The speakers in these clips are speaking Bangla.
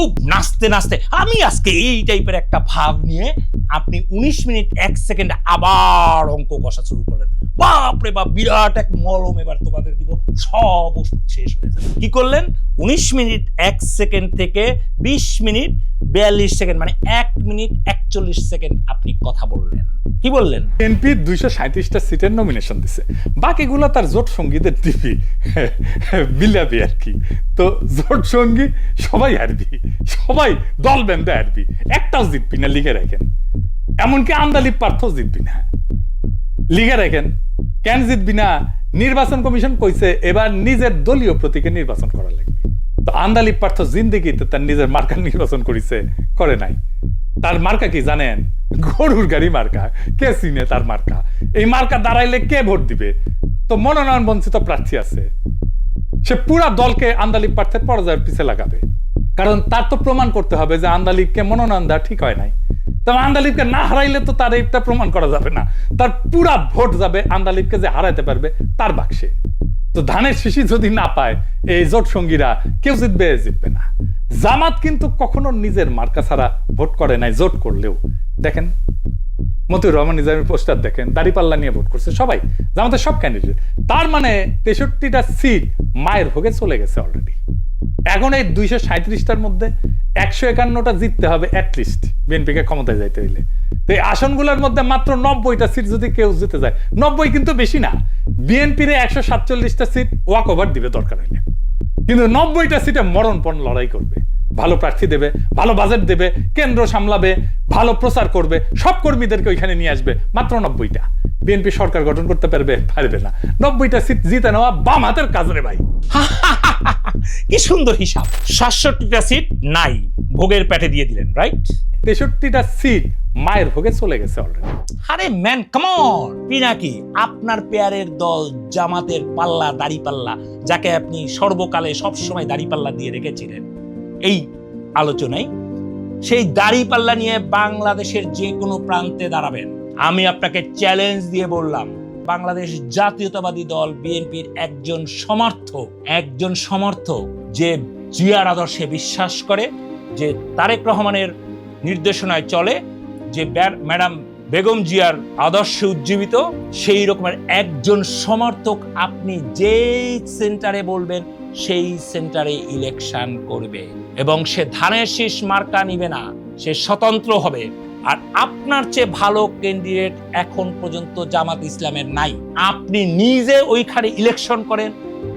খুব নাচতে নাচতে, আমি আজকে এই টাইপের একটা ভাব নিয়ে আপনি উনিশ মিনিট এক সেকেন্ড আবার অঙ্ক কষা শুরু করলেন। বাপরে বাপ, বিরাট এক মলম এবার তোমাদের দিব, সব শেষ হয়ে যাবে। কি করলেন? উনিশ মিনিট এক সেকেন্ড থেকে বিশ মিনিট বিয়াল্লিশ সেকেন্ড মানে এক মিনিট একচল্লিশ সেকেন্ড আপনি কথা বললেন। কি বললেন? বিএনপি দুইশো সাঁত্রিশটা সিটের নমিনেশন দিছে। বাকিগুলো তার জোট সঙ্গীদের দিবি। বিলাবি আর কি। তো জোট সঙ্গী সবাই হারবি। সবাই দল বেঁধে হারবি। একটাও জিতবি না, লিখে রাখেন। এমনকি আন্দালিপ পার্থ জিতবি না। লিখে রাখেন, কেন জিতবি না? নির্বাচন কমিশন কইছে, এবার নিজের দলীয় প্রতীকে নির্বাচন করা লাগবে। তো আন্দালিপ পার্থ জিন্দিগিতে তার নিজের মার্কা নির্বাচন করেছে, করে নাই। তার মার্কা কি জানেন? গরুর গাড়ি মার্কা, কে চিনে তার মার্কা? এই মার্কা দাঁড়াইলে কে ভোট দিবে? তো মনোনয়ন বঞ্চিত প্রার্থী আছে। সে পুরা দলকে আন্দালিপ প্রার্থীর পরাজয়ের পিছে লাগাবে। কারণ তার তো প্রমাণ করতে হবে যে আন্দালিপকে মনোনয়ন দেওয়া ঠিক হয় নাই। তবে আন্দালিপকে না হারাইলে তো তার এটা প্রমাণ করা যাবে না। তার পুরা ভোট যাবে আন্দালিপকে যে হারাইতে পারবে তার বাক্সে। তো ধানের শিশি যদি না পায়, এই জোট সঙ্গীরা কেউ জিতবে জিতবে না। জামাত কিন্তু কখনো নিজের মার্কা ছাড়া ভোট করে নাই, জোট করলেও। দেখেন, মতিউর রহমান নিজামের পোস্টার দেখেন দাড়িপাল্লা নিয়ে ভোট করছে সবাই, জামাতের সব ক্যান্ডিডেট তার মানে তেষট্টিটা সিট মায়ের ভোগে চলে গেছে অলরেডি এখন এই দুইশো সাঁত্রিশটার মধ্যে একশো একান্নটা জিততে হবে অ্যাটলিস্ট বিএনপিকে ক্ষমতায় যাইতে হইলে। তো এই আসনগুলোর মধ্যে মাত্র নব্বইটা সিট যদি কেউ জিতে যায়, নব্বই কিন্তু বেশি না, বিএনপির একশো সাতচল্লিশটা সিট ওয়াক ওভার দিবে দরকার হইলে। কিন্তু নব্বইটা সিটে মরণপণ লড়াই করবে, ভালো প্রার্থী দেবে, ভালো বাজেট দেবে, কেন্দ্র সামলাবে, ভালো প্রচার করবে, সব কর্মীদেরকে ওইখানে নিয়ে আসবে, মাত্র নব্বইটা। বিএনপি সরকার গঠন করতে পারবে পারবে না। নব্বইটা সিট জিতে নেওয়া বাম হাতের কাজ রে ভাই। কি সুন্দর হিসাব। সাতষট্টিটা সিট নাই ভোগের পেটে দিয়ে দিলেন রাইট তেষট্টিটা সিট মায়ের ভোগে চলে গেছে অলরেডি আরে ম্যান কামন পিনাকি আপনার পেয়ারের দল জামাতের পাল্লা দাড়ি পাল্লা যাকে আপনি সর্বকালে সবসময় দাড়ি পাল্লা দিয়ে রেখেছিলেন এই আলোচনায় সেই দাড়ি পাল্লা নিয়ে বাংলাদেশের যে কোনো প্রান্তে দাঁড়াবেন। আমি আপনাকে চ্যালেঞ্জ দিয়ে বললাম, বাংলাদেশ জাতীয়তাবাদী দল বিএনপির একজন সমর্থক একজন সমর্থক যে জিয়ার আদর্শে বিশ্বাস করে, যে তারেক রহমানের নির্দেশনায় চলে, যে ম্যাডাম বেগম জিয়ার আদর্শে উজ্জীবিত, সেই রকমের একজন সমর্থক আপনি যেই সেন্টারে বলবেন, সেই সেন্টারে ইলেকশন করবে। এবং সে ধানের শীষ মার্কা নিবে না, সে স্বতন্ত্র হবে। আর আপনার চেয়ে ভালো ক্যান্ডিডেট এখন পর্যন্ত জামাত ইসলামের নাই। আপনি নিজে ওইখানে ইলেকশন করেন,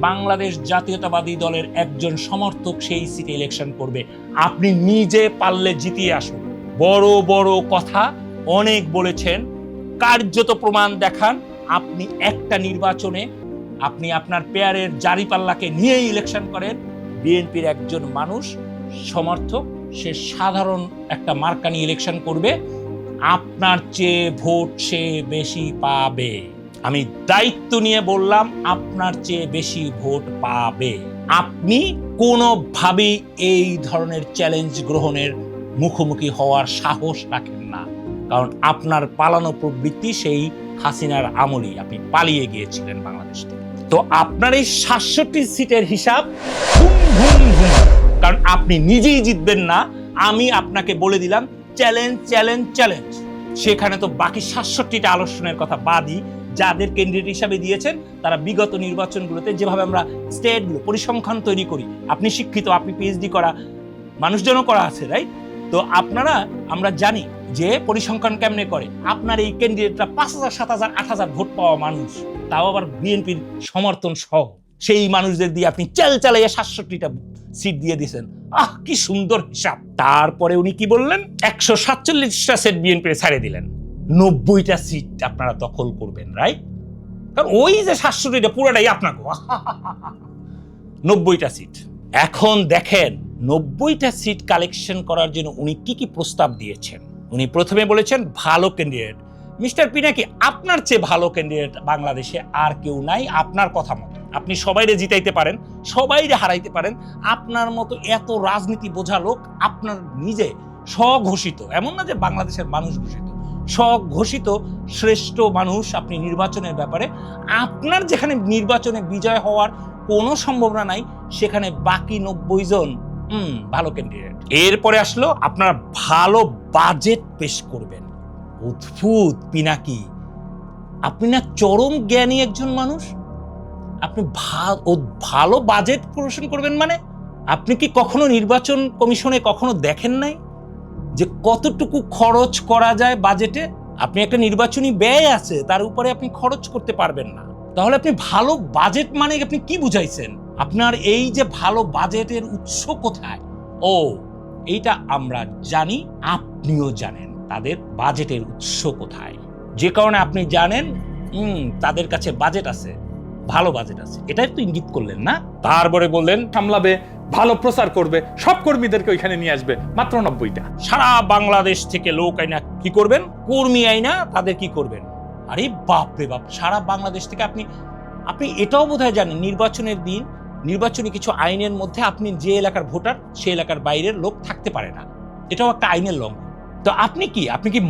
বাংলাদেশ জাতীয়তাবাদী দলের একজন সমর্থক সেই সিটে ইলেকশন করবে। আপনি নিজে পারলে জিতিয়ে আসুন। বড় বড় কথা অনেক বলেছেন, কার্যত প্রমাণ দেখান, আপনি একটা নির্বাচনে আপনি আপনার পেয়ারের জারিপাল্লাকে নিয়েই ইলেকশন করেন। বিএনপির একজন মানুষ, সমর্থক সে সাধারণ একটা মার্কা নিয়ে ইলেকশন করবে, আপনার চেয়ে ভোট সে বেশি পাবে। আমি দায়িত্ব নিয়ে বললাম, আপনার চেয়ে বেশি ভোট পাবে। আপনি কোনোভাবেই এই ধরনের চ্যালেঞ্জ গ্রহণের মুখোমুখি হওয়ার সাহস রাখেন না। কারণ আপনার পালানো প্রবৃত্তি সেই হাসিনার আমলই। আপনি পালিয়ে গিয়েছিলেন বাংলাদেশ থেকে। তো আপনার এই সাতষট্টি সিটের হিসাব ঘুম ঘুম ঘুম কারণ আপনি নিজেই জিতবেন না, আমি আপনাকে বলে দিলাম চ্যালেঞ্জ চ্যালেঞ্জ চ্যালেঞ্জ সেখানে তো বাকি সাতষট্টিটা আলোচনার কথা বাদই যাদের ক্যান্ডিডেট হিসাবে দিয়েছেন, তারা বিগত নির্বাচনগুলোতে যেভাবে আমরা স্টেটগুলো পরিসংখ্যান তৈরি করি, আপনি শিক্ষিত, আপনি পিএইচডি করা, মানুষজনও করা আছে রাইট তো আপনারা, আমরা জানি যে পরিসংখ্যান কেমনে করে। আপনার এই ক্যান্ডিডেটরা পাঁচ হাজার, সাত হাজার, আট হাজার ভোট পাওয়া মানুষ, তাও আবার বিএনপির সমর্থন সহ। সেই মানুষদের দিয়ে আপনি চাল চালাইয়া সাতষট্টিটা সিট দিয়ে দিয়েছেন। আহ, কি সুন্দর হিসাব। তারপরে উনি কি বললেন? একশো সাতচল্লিশটা সেট বিএনপি ছাড়ে দিলেন। নব্বইটা সিট আপনারা দখল করবেন রাইট কারণ ওই যে সাতষট্টিটা, পুরোটাই আপনাকে। নব্বইটা সিট। এখন দেখেন, নব্বইটা সিট কালেকশন করার জন্য উনি কি কি প্রস্তাব দিয়েছেন? উনি প্রথমে বলেছেন, ভালো ক্যান্ডিডেট মিস্টার পিনাকি আপনার চেয়ে ভালো ক্যান্ডিডেট বাংলাদেশে আর কেউ নাই, আপনার কথা মতো। আপনি সবাইরে জিতাইতে পারেন, সবাইরে হারাইতে পারেন, আপনার মতো এত রাজনীতি বোঝা লোক আপনার নিজে স্বঘোষিত। এমন না যে বাংলাদেশের মানুষ ঘোষিত। স্বঘোষিত শ্রেষ্ঠ মানুষ আপনি নির্বাচনের ব্যাপারে। আপনার যেখানে নির্বাচনে বিজয় হওয়ার কোনো সম্ভাবনা নাই, সেখানে বাকি নব্বই জন, হুম, ভালো ক্যান্ডিডেট এরপরে আসলো আপনার ভালো বাজেট পেশ করবেন। অদ্ভুত, পিনাকি। আপনি না চরম জ্ঞানী একজন মানুষ? আপনি ভালো বাজেট প্রদর্শন করবেন মানে? আপনি কি কখনো নির্বাচন কমিশনে কখনো দেখেন নাই? যে কতটুকু খরচ করা যায় বাজেটে আপনি একটা নির্বাচনী ব্যয় আছে, তার উপরে আপনি খরচ করতে পারবেন না। তাহলে আপনি ভালো বাজেট মানে আপনি কি বুঝাইছেন? আপনার এই যে ভালো বাজেটের উৎস কোথায়? ও, এইটা আমরা জানি, আপনিও জানেন তাদের বাজেটের উৎস কোথায়। যে কারণে আপনি জানেন তাদের কাছে বাজেট আছে। ভালো বাজেট আছে। এটাই তো ইঙ্গিত করলেন না? তারপরে বললেন সামলাবে ভালো প্রচার করবে সব কর্মীদেরকে ওইখানে নিয়ে আসবে মাত্র নব্বইটা। সারা বাংলাদেশ থেকে লোক আইনা কি করবেন? কর্মী আইনা তাদের কি করবেন? আরে বাপ রে বাপ সারা বাংলাদেশ থেকে আপনি আপনি এটাও বোধহয় জানেন নির্বাচনের দিন নির্বাচনী কিছু আইনের মধ্যে আপনি যে এলাকার ভোটার সেই এলাকার বাইরের লোক থাকতে পারে না। এটাও একটা আইনের লঙ্ঘন। তো আপনি কি? আপনি কি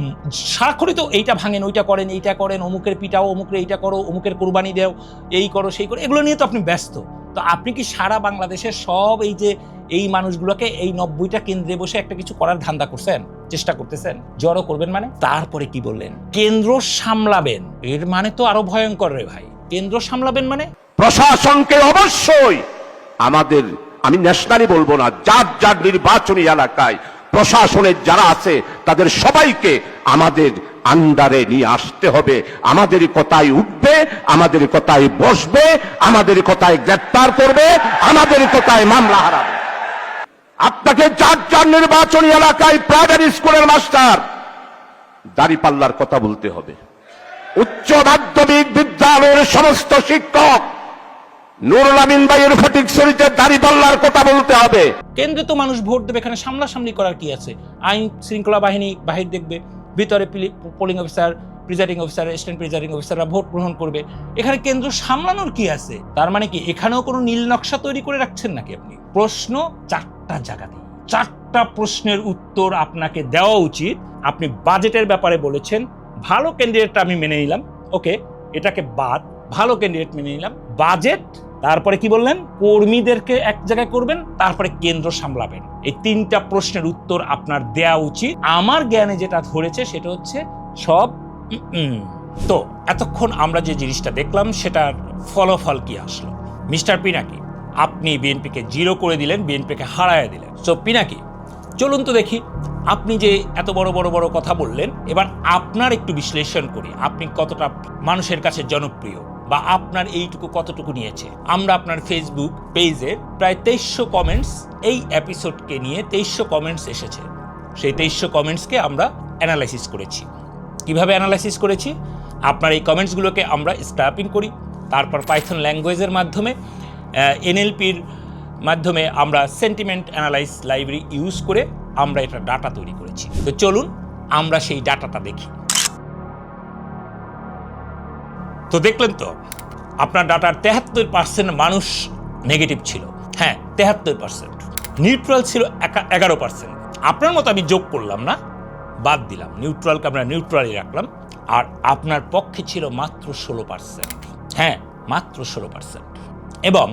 সারাক্ষণই তো এইটা ভাঙেন, ওইটা করেন, এইটা করেন, অমুকের পিটাও, অমুকের এইটা করো, অমুকের কোরবানি দেও, এই করো, সেই করো, এগুলো নিয়ে তো আপনি ব্যস্ত। তো আপনি কি সারা বাংলাদেশের সব এই যে, এই মানুষগুলোকে এই নব্বইটা কেন্দ্রে বসে একটা কিছু করার ধান্দা করছেন, চেষ্টা করতেছেন? জড়ো করবেন মানে? তারপরে কি বললেন? কেন্দ্র সামলাবেন। এর মানে তো আরও ভয়ঙ্কর রে ভাই। কেন্দ্র সামলাবেন মানে? প্রশাসনকে অবশ্যই আমাদের, আমি ন্যাশনালি বলব না, যার যার নির্বাচনী এলাকায় প্রশাসনের যারা আছে, তাদের সবাইকে আমাদের আন্ডারে নিয়ে আসতে হবে। আমাদের কথায় উঠবে, আমাদের কথায় বসবে, আমাদের কথায় গ্রেপ্তার করবে, আমাদের কথায় মামলা হারাবে। আপনাকে যার যার নির্বাচনী এলাকায় প্রাইভেট স্কুলের মাস্টার দাড়িপাল্লার কথা বলতে হবে। উচ্চ মাধ্যমিক বিদ্যালয়ের সমস্ত শিক্ষক কথা বলতে হবে। মানুষ ভোট দেবে, এখানে কি আছে? আইন শৃঙ্খলা বাহিনী দেখবে, ভিতরে অফিসার অফিসার ভোট গ্রহণ করবে। এখানে কেন্দ্র সামলানোর কি আছে? তার মানে কি, এখানেও কোনো নীল নকশা তৈরি করে রাখছেন নাকি আপনি? প্রশ্ন চারটা জায়গাতে চারটা প্রশ্নের উত্তর আপনাকে দেওয়া উচিত। আপনি বাজেটের ব্যাপারে বলেছেন, ভালো ক্যান্ডিডেটটা আমি মেনে নিলাম। ওকে, এটাকে বাদ, ভালো ক্যান্ডিডেট মেনে নিলাম। বাজেট তারপরে কি বললেন? কর্মীদেরকে এক জায়গায় করবেন, তারপরে কেন্দ্র সামলাবেন। এই তিনটা প্রশ্নের উত্তর আপনার দেয়া উচিত। আমার জ্ঞানে যেটা ধরেছে সেটা হচ্ছে সব। তো এতক্ষণ আমরা যে জিনিসটা দেখলাম, সেটার ফলাফল কি আসলো? মিস্টার পিনাকি, আপনি বিএনপিকে জিরো করে দিলেন, বিএনপিকে হারায় দিলেন। সো পিনাকি, চলুন তো দেখি, আপনি যে এত বড় বড় বড় কথা বললেন, এবার আপনার একটু বিশ্লেষণ করি। আপনি কতটা মানুষের কাছে জনপ্রিয়? বা আপনার এইটুকু কতটুকু নিয়েছে? আমরা আপনার ফেসবুক পেজে প্রায় তেইশশো কমেন্টস এই এপিসোডকে নিয়ে তেইশশো কমেন্টস এসেছে। সেই তেইশশো কমেন্টসকে আমরা অ্যানালাইসিস করেছি। কীভাবে অ্যানালাইসিস করেছি? আপনার এই কমেন্টসগুলোকে আমরা স্ক্র্যাপিং করি। তারপর পাইথন ল্যাঙ্গুয়েজের মাধ্যমে এনএলপির মাধ্যমে আমরা সেন্টিমেন্ট অ্যানালাইস লাইব্রেরি ইউজ করে আমরা এটা ডাটা তৈরি করেছি। তো চলুন, আমরা সেই ডাটাটা দেখি। তো দেখলেন তো, আপনার ডাটার তেহাত্তর পার্সেন্ট মানুষ নেগেটিভ ছিল। হ্যাঁ তেহাত্তর পার্সেন্ট নিউট্রাল ছিল এগারো পার্সেন্ট আপনার মতো আমি যোগ করলাম না, বাদ দিলাম। নিউট্রালকে আমরা নিউট্রালই রাখলাম। আর আপনার পক্ষে ছিল মাত্র ষোলো পার্সেন্ট হ্যাঁ মাত্র ষোলো পার্সেন্ট এবং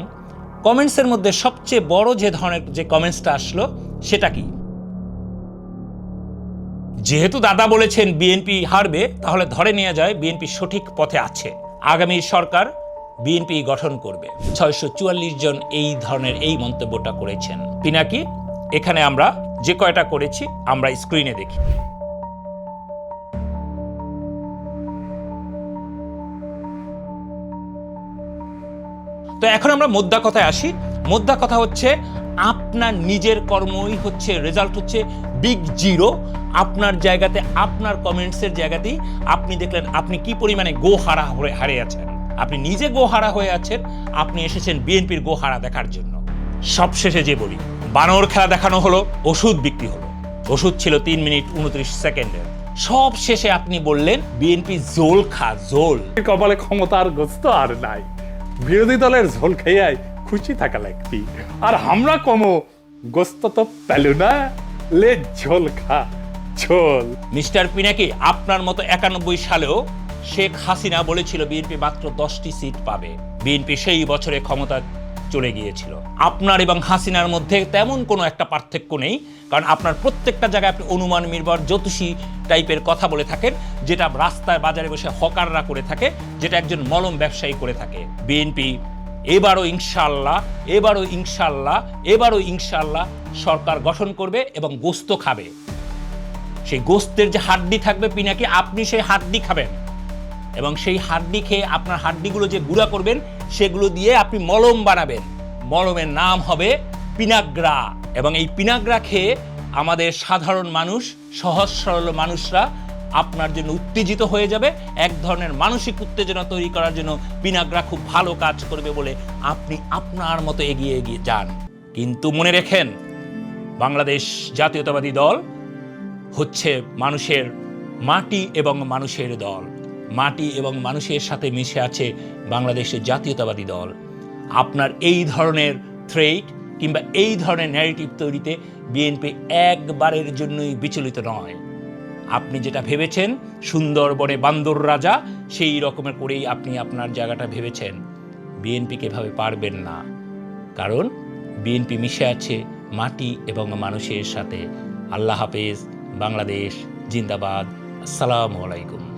কমেন্টসের মধ্যে সবচেয়ে বড় যে ধরনের যে কমেন্টসটা আসলো, সেটা কি? যেহেতু দাদা বলেছেন বিএনপি হারবে, তাহলে ধরে নেওয়া যায় বিএনপি সঠিক পথে আছে। আগামী সরকার বিএনপি গঠন করবে। ছয়শো চুয়াল্লিশ জন এই ধরনের এই মন্তব্যটা করেছেন। পিনাকি, এখানে আমরা যে কয়টা করেছি, আমরা স্ক্রিনে দেখি। তো এখন আমরা মোদ্দা কথায় আসি। মোদ্দা কথা হচ্ছে আপনার নিজের কর্মই হচ্ছে রেজাল্ট হচ্ছে বিগ জিরো আপনার জায়গাতে, আপনার কমেন্টসের জায়গাতেই আপনি দেখলেন আপনি কি পরিমাণে গো হারা হয়ে, হারিয়ে আছেন। আপনি নিজে গো হারা হয়ে আছেন, আপনি এসেছেন বিএনপির গো হারা দেখার জন্য। সবশেষে যে বলি, বানর খেলা দেখানো হলো, ওষুধ বিক্রি হলো। ওষুধ ছিল তিন মিনিট উনত্রিশ সেকেন্ডের সব শেষে আপনি বললেন বিএনপি জোল খা জোল কপালে ক্ষমতার গোস্ত আর নাই। বিরোধী দলের ঝোল খেয়াই খুশি থাকা লাগবি আর আমরা কমো, গোস্ত তো পেল না। লে ঝোল খা, ঝোল। মিস্টার পিনাকি, আপনার মতো একানব্বই সালেও শেখ হাসিনা বলেছিল বিএনপি মাত্র দশটি সিট পাবে। বিএনপি সেই বছরে ক্ষমতা চলে গিয়েছিল। আপনার এবং হাসিনার মধ্যে তেমন কোনো একটা পার্থক্য নেই, কারণ আপনার প্রত্যেকটা জায়গায় আপনি অনুমান নির্ভর জ্যোতিষী টাইপের কথা বলে থাকেন, যেটা রাস্তায় বাজারে বসে হকাররা করে থাকে, যেটা একজন মলম ব্যবসায়ী করে থাকে। বিএনপি এবারও ইনশাল্লাহ এবারও ইনশাল্লাহ এবারও ইনশাল্লাহ সরকার গঠন করবে এবং গোস্ত খাবে। সেই গোস্তের যে হাড্ডি থাকবে পিনাকি, আপনি সেই হাড্ডি খাবেন। এবং সেই হাড্ডি খেয়ে আপনার হাড্ডিগুলো যে গুঁড়া করবেন, সেগুলো দিয়ে আপনি মলম বানাবেন। মলমের নাম হবে পিনাগ্রা। এবং এই পিনাগ্রা খেয়ে আমাদের সাধারণ মানুষ, সহজ সরল মানুষরা আপনার জন্য উত্তেজিত হয়ে যাবে। এক ধরনের মানসিক উত্তেজনা তৈরি করার জন্য পিনাগ্রা খুব ভালো কাজ করবে বলে আপনি আপনার মতো এগিয়ে এগিয়ে যান। কিন্তু মনে রেখেন, বাংলাদেশ জাতীয়তাবাদী দল হচ্ছে মানুষের মাটি এবং মানুষের দল। মাটি এবং মানুষের সাথে মিশে আছে বাংলাদেশের জাতীয়তাবাদী দল। আপনার এই ধরনের থ্রেট কিংবা এই ধরনের ন্যারেটিভ তৈরিতে বিএনপি একবারের জন্যই বিচলিত নয়। আপনি যেটা ভেবেছেন, সুন্দরবনে বান্দর রাজা, সেই রকমের করেই আপনি আপনার জায়গাটা ভেবেছেন। বিএনপিকে এভাবে পারবেন না। কারণ, বিএনপি মিশে আছে মাটি এবং মানুষের সাথে। আল্লাহ হাফেজ, বাংলাদেশ, জিন্দাবাদ। আসসালামু আলাইকুম।